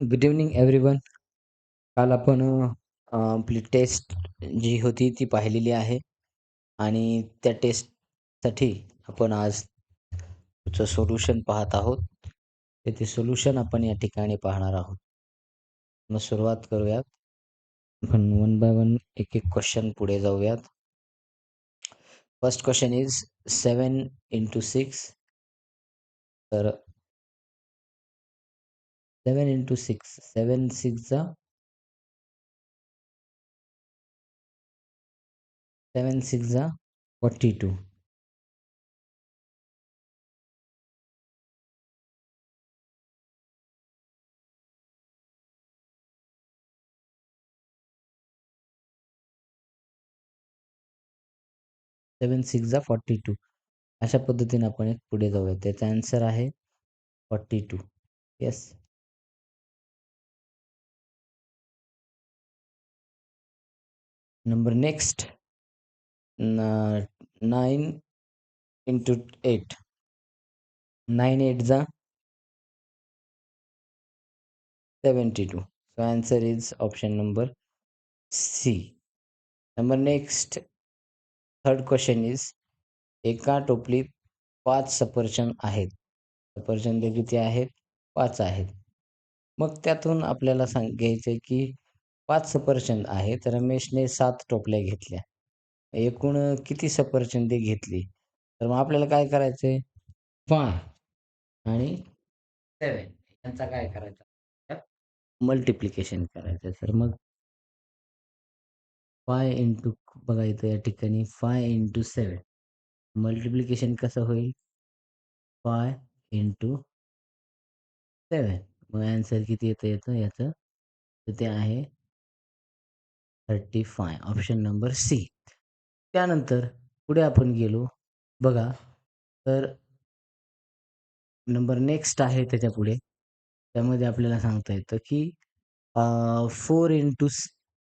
Good evening everyone. काल आपण आपली टेस्ट जी होती ती पाहिलेली आहे आणि त्या टेस्टसाठी आपण आज तुझं सोल्युशन पाहत आहोत. तर ते सोल्युशन आपण या ठिकाणी पाहणार आहोत. मग सुरुवात करूयात. आपण वन बाय वन एक-एक क्वेश्चन पुढे जाऊयात. First question is seven into six तर 7 इंटू 6 7 6 जा 7 6 जा 42 7 6 जा 42 अशा पद्धतीने आपण एक पुढे जाऊया. त्याचा आन्सर आहे 42 येस. Number next न 9 इंटू 8 9 8 जा 72 so answer is option number C. Number next third question is एका टोपलीत पाच सफरचंद आहेत. सफरचंद किती आहेत? पाच आहेत. मग त्यातून आपल्याला सांग घ्यायचंय की पाच सफरचंद आहेत. रमेशने सात टोपल्या घेतल्या. एकूण किती सफरचंदे घेतली? तर मग आपल्याला काय करायचंय? फाय आणि सेवन यांचा काय करायचा? मल्टिप्लिकेशन करायचं. तर मग फाय इंटू बघा इथं या ठिकाणी फाय इंटू सेवन मल्टिप्लिकेशन कसं होईल? फाय इंटू सेवन मग आन्सर किती येतं येतं याचं? तर ते आहे 35 ऑप्शन नंबर सी. त्यानंतर पुढे आपण गेलो बघा तर नंबर नेक्स्ट आहे त्याच्या पुढे त्यामध्ये आपल्याला सांगता येतं की फोर इंटू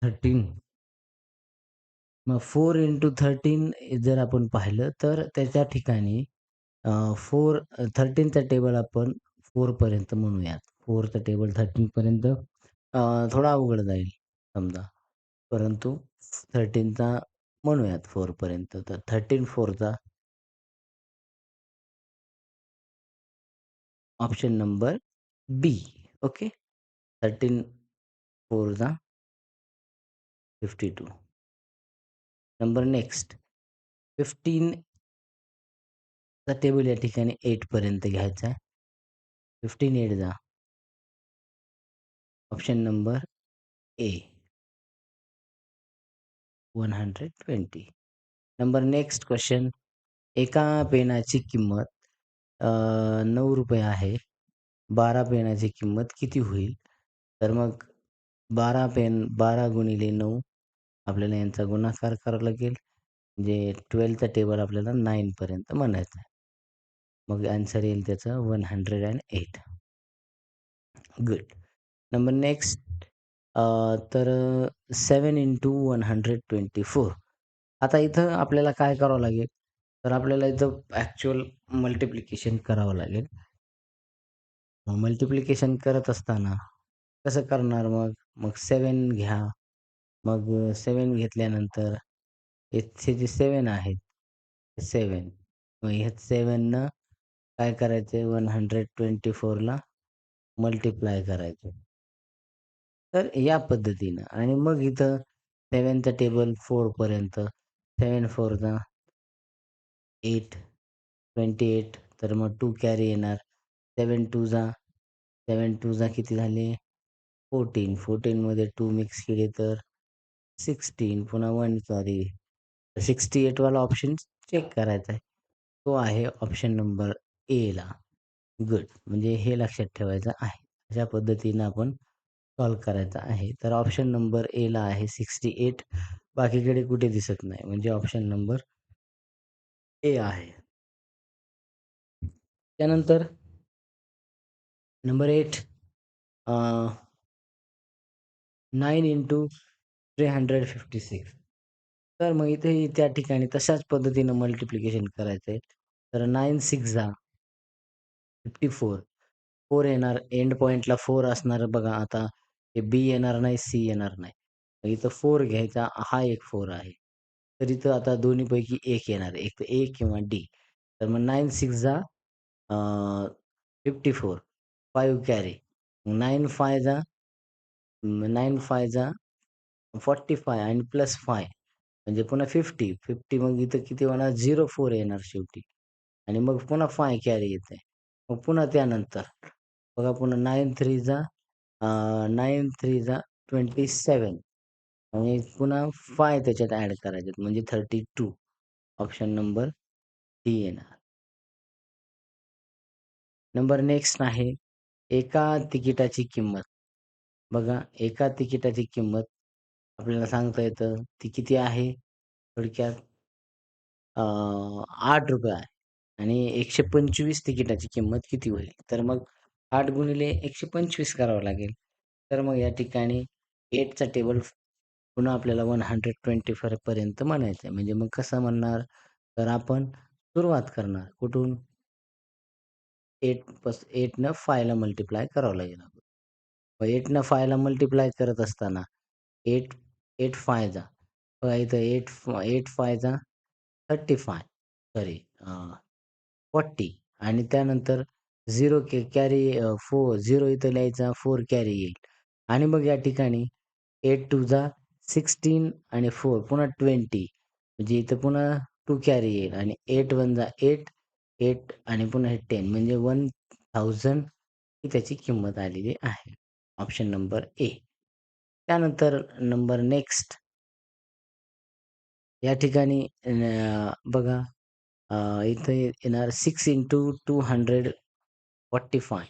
13 मग फोर इंटू 13 जर आपण पाहिलं तर त्याच्या ठिकाणी फोर थर्टीनचा टेबल आपण 4 पर्यंत म्हणूयात. फोरचा टेबल 13 पर्यंत थोडा अवघड जाईल समजा. परंतु थर्टीनचा म्हणूयात फोरपर्यंत तर थर्टीन फोरचा option number B okay thirteen four जा फिफ्टी टू नंबर नेक्स्ट फिफ्टीनचा टेबल या ठिकाणी एटपर्यंत घ्यायचा आहे. फिफ्टीन एट जा option number A 120. Number next question एका पेनाची किंमत अ, 9 रुपये आहे. 12 पेनाची किंमत किती होईल? तर मग 12 पेन 12 गुणिले नऊ आपल्याला यांचा गुणाकार करावा लागेल. म्हणजे 12चा टेबल आपल्याला 9 पर्यंत म्हणायचा आहे. मग आन्सर येईल त्याचं 108. गुड. नंबर नेक्स्ट तर सेवन इंटू 124 आता इथं आपल्याला काय करावं लागेल? तर आपल्याला इथं ॲक्च्युअल मल्टिप्लिकेशन करावं लागेल. मल्टिप्लिकेशन करत असताना कसं करणार मग? मग सेवन घ्या. मग सेवन घेतल्यानंतर इथे जे सेवन आहेत, सेवन मग ह्या सेवननं काय करायचंय 124ला मल्टिप्लाय करायचं. तर या पद्धतीनं आणि मग इथं 7चं टेबल फोर पर्यंत 7 4 जा 8 28 तर मग टू कॅरी येणार. 7 2 जा 7 2 जा किती झाले? फोर्टीन फोर्टीनमध्ये टू मिक्स केले तर 16 पुन्हा वन सॉरी 68 वाला ऑप्शन चेक करायचा आहे. तो आहे ऑप्शन नंबर एला. गुड. म्हणजे हे लक्षात ठेवायचं आहे. अशा पद्धतीनं आपण कॉल करायचा आहे. तर ऑप्शन नंबर एला आहे 68 बाकीकडे कुठे दिसत नाही. म्हणजे ऑप्शन नंबर ए आहे. त्यानंतर number eight nine into three hundred fifty six तर मग इथेही त्या ठिकाणी तशाच पद्धतीनं मल्टिप्लिकेशन करायचं आहे. तर 9 6 जा 54 फोर येणार एंड पॉईंटला फोर असणार बघा आता हे बी येणार नाही सी येणार नाही. मग इथं फोर घ्यायचा हा एक फोर आहे. तर इथं आता दोन्हीपैकी एक येणार एक तर ए किंवा डी तर मग नाईन सिक्स जा fifty four five carry nine five जा नाईन फाय जा फॉर्टी फाय आणि प्लस फाय म्हणजे पुन्हा फिफ्टी फिफ्टी मग इथं किती होणार? झिरो फोर येणार शेवटी. आणि मग पुन्हा फाय कॅरी येते. मग पुन्हा त्यानंतर. बघा पुन्हा नाईन थ्री जा नाईन थ्री जा ट्वेंटी सेवन आणि पुन्हा फाय त्याच्यात ॲड करायचे म्हणजे thirty two option number D येणार. नंबर नेक्स्ट आहे एका तिकिटाची किंमत. बघा एका तिकिटाची किंमत आपल्याला सांगता येतं ती किती आहे? थोडक्यात आठ रुपये आहे. आणि एकशे पंचवीस तिकिटाची किंमत किती होईल? तर मग आठ गुणिले एकशे पंचवीस करावं लागेल. तर मग या ठिकाणी एटचा टेबल पुन्हा आपल्याला वन हंड्रेड ट्वेंटी फाय पर्यंत म्हणायचं आहे. म्हणजे मग कसं म्हणणार? तर आपण सुरुवात करणार. कुठून? एट पस एटनं फायला मल्टिप्लाय करावं लागेल आपण मग एटनं फायला मल्टिप्लाय करत असताना एट एट फाय जा बघा इथं एट एट फाय जा थर्टी फाय सॉरी फॉर्टी आणि त्यानंतर झिरो के कॅरी फोर झिरो इथं लिहायचा फोर कॅरी येईल. आणि मग या ठिकाणी एट टू जा सिक्स्टीन आणि फोर पुन्हा ट्वेंटी. म्हणजे इथं पुन्हा टू कॅरी येईल आणि एट वन जा एट एट आणि पुन्हा हे टेन. म्हणजे वन थाउजंड ही त्याची किंमत आलेली आहे. Option number A. त्यानंतर नंबर नेक्स्ट. या ठिकाणी बघा इथं येणार six into two hundred forty five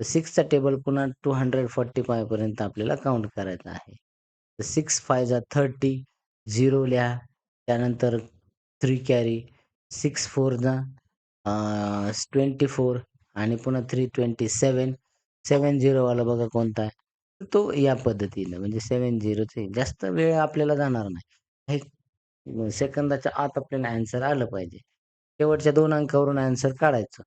तर सिक्सचा टेबल पुन्हा टू हंड्रेड फोर्टी फायपर्यंत आपल्याला काउंट करायचा आहे. तर सिक्स फाय जा थर्टी झिरो लिहा. त्यानंतर थ्री कॅरी सिक्स फोर जा ट्वेंटी फोर आणि पुन्हा थ्री ट्वेंटी सेवन सेवन झिरोवाला बघा कोणता आहे. तो या पद्धतीनं म्हणजे सेवन झिरोचे जास्त वेळ आपल्याला जाणार नाही. हे सेकंदाच्या आत आपल्याला ॲन्सर आलं पाहिजे. शेवटच्या दोन अंकावरून आन्सर काढायचं.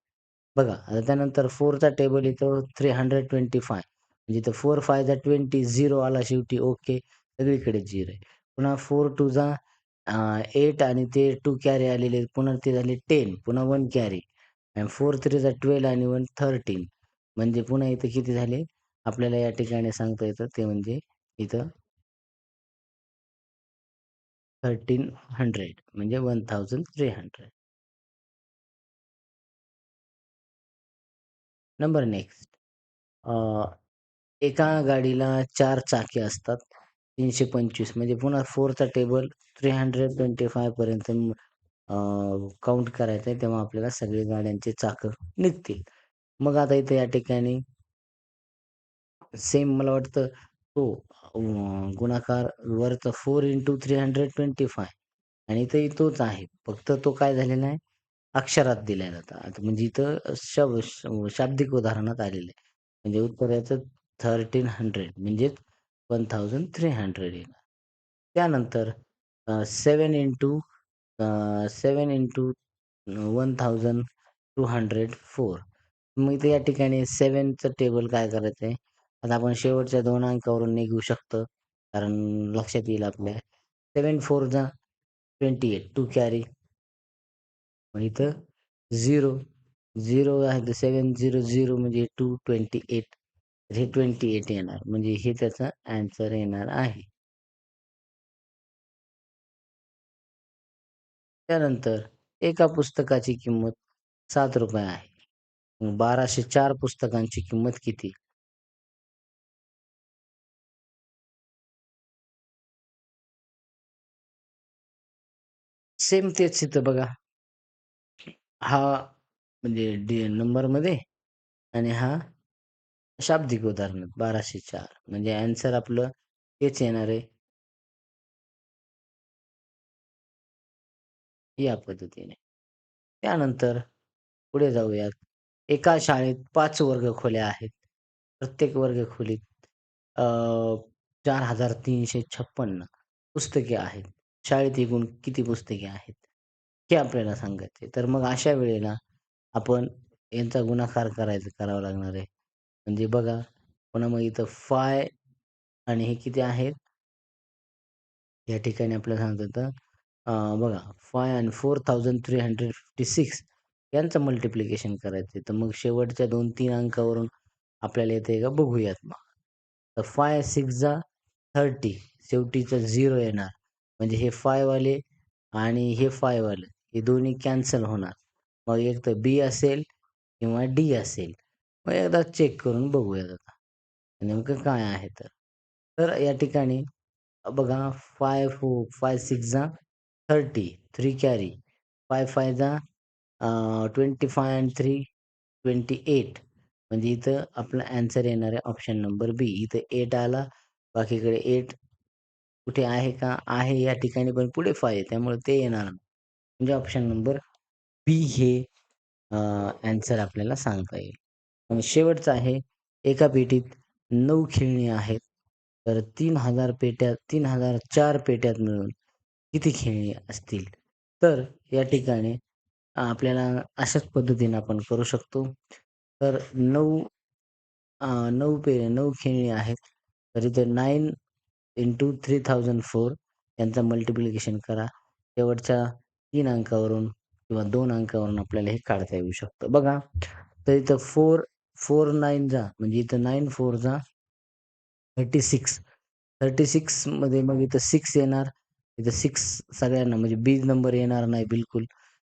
बघा आता त्यानंतर फोरचा टेबल इथं थ्री हंड्रेड ट्वेंटी फाय म्हणजे इथं फोर फायचा ट्वेंटी झिरो आला शेवटी ओके सगळीकडे झिरो आहे. पुन्हा फोर टू जा एट आणि ते टू कॅरी आलेले पुन्हा ते झाले टेन पुन्हा वन कॅरी आणि फोर थ्रीचा ट्वेल्व आणि वन थर्टीन म्हणजे पुन्हा इथं किती झाले? आपल्याला या ठिकाणी सांगता येतं ते म्हणजे इथं थर्टीन हंड्रेड म्हणजे one thousand three hundred number next एका गाडीला चार चाके असतात. तीनशे पंचवीस म्हणजे पुन्हा फोरचा टेबल थ्री हंड्रेड ट्वेंटी फायपर्यंत काउंट करायचं आहे. तेव्हा आपल्याला सगळे गाड्यांचे चाकं निघतील. मग आता इथे या ठिकाणी सेम मला वाटतं तो गुणाकार वरचा four into three hundred twenty five आणि इथंही तोच आहे. फक्त तो काय झालेला आहे? अक्षरात दिल्या जातात. आता म्हणजे इथं शब शाब्दिक उदाहरणात आलेले म्हणजे उत्तर याचं थर्टीन हंड्रेड म्हणजेच वन थाउजंड थ्री हंड्रेड येणार. त्यानंतर seven into seven into one thousand two hundred four मग इथे या ठिकाणी सेवनचं टेबल काय करायचं आहे आता आपण शेवटच्या दोन अंकावरून निघू शकतो. कारण लक्षात येईल आपल्या. सेवन फोर जा ट्वेंटी एट टू कॅरी इथं झिरो झिरो आहे तर सेवन झिरो झिरो म्हणजे टू ट्वेंटी एट हे ट्वेंटी एट येणार. म्हणजे हे त्याचा आन्सर येणार आहे. त्यानंतर एका पुस्तकाची किंमत सात रुपये आहे. बाराशे चार पुस्तकांची किंमत किती? सेम तेच इथं बघा. हा म्हणजे डी नंबरमध्ये आणि हा शाब्दिक उदाहरण बाराशे चार. म्हणजे आन्सर आपलं हेच येणार आहे. या पद्धतीने. त्यानंतर पुढे जाऊयात. एका शाळेत पाच वर्ग खोल्या आहेत. प्रत्येक वर्ग खोलीत चार हजार तीनशे छप्पन्न पुस्तके आहेत. शाळेत एकूण किती पुस्तके आहेत? हे आपल्याला सांगायचे? तर मग अशा वेळेला आपण यांचा गुणाकार करायचा करावा लागणार आहे. म्हणजे बघा पुन्हा मग इथं फाय आणि हे किती आहेत? या ठिकाणी आपल्याला सांगतो तर बघा फाय आणि four thousand three hundred fifty six यांचं मल्टिप्लिकेशन करायचं तर मग शेवटच्या दोन तीन अंकावरून आपल्याला येते का? बघूयात मग. तर फाय सिक्स जा थर्टी शेवटीचं झिरो येणार. म्हणजे हे फायवाले आणि हे फायवाले. हे दोन्ही कॅन्सल होणार. मग एक तर बी असेल किंवा डी असेल. मग एकदा चेक करून बघूयात आता. नेमकं काय आहे तर. तर या ठिकाणी बघा फाय फू फाय सिक्स जा thirty three carry five five जा twenty five and three twenty eight म्हणजे इथं आपला ॲन्सर येणार आहे ऑप्शन नंबर बी इथं एट आला. बाकीकडे एट कुठे आहे का? आहे या ठिकाणी पण पुढे फाय आहे. त्यामुळे ते येणार नाही. म्हणजे ऑप्शन नंबर बी हे ॲन्सर आपल्याला सांगता येईल. आणि शेवटचं आहे एका पेटीत नऊ खेळणी आहेत. तर तीन हजार पेट्यात तीन हजार चार पेट्यात मिळून किती खेळणी असतील? तर या ठिकाणी आपल्याला अशाच पद्धतीने आपण करू शकतो. तर नऊ नऊ पे नऊ खेळणी आहेत. तर इथे nine into three thousand four यांचा मल्टिप्लिकेशन करा. शेवटच्या तीन अंकावरून किंवा दोन अंकावरून आपल्याला हे काढता येऊ शकतं. बघा तर इथं फोर फोर नाईन जा म्हणजे इथं नाईन फोर जा थर्टी सिक्स थर्टी सिक्समध्ये मग इथं सिक्स येणार इथं सिक्स सगळ्यांना म्हणजे बीज नंबर येणार नाही बिलकुल.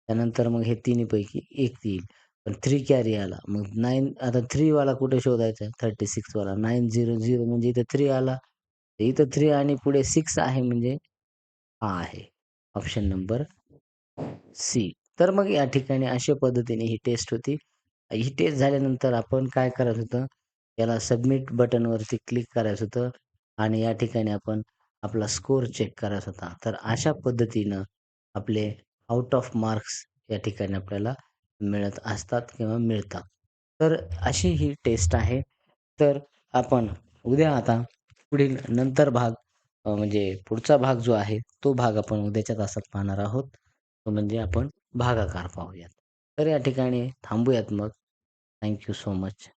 त्यानंतर मग हे तिन्हीपैकी एक येईल. पण थ्री कॅरी आला. मग नाईन आता थ्रीवाला कुठे शोधायचा आहे? थर्टी सिक्सवाला नाईन झिरो झिरो म्हणजे इथं थ्री आला. इथं थ्री आणि पुढे सिक्स आहे म्हणजे हा आहे. Option number C. तर मग या ठिकाणी अशा पद्धतीने ही टेस्ट होती. ही टेस्ट झाल्यानंतर आपण काय करायचं होतं? याला सबमिट बटनवरती क्लिक करायचं होतं आणि या ठिकाणी आपण आपला स्कोर चेक करायचा होता. तर अशा पद्धतीनं आपले आउट ऑफ मार्क्स या ठिकाणी आपल्याला मिळत असतात किंवा मिळतात. तर अशी ही टेस्ट आहे. तर आपण उद्या आता पुढील नंतर भाग म्हणजे पुढचा भाग जो आहे तो भाग आपण उद्याच्या तासात पाहणार आहोत. म्हणजे आपण भागाकार पाहूयात. तर या ठिकाणी थांबूयात मग. Thank you so much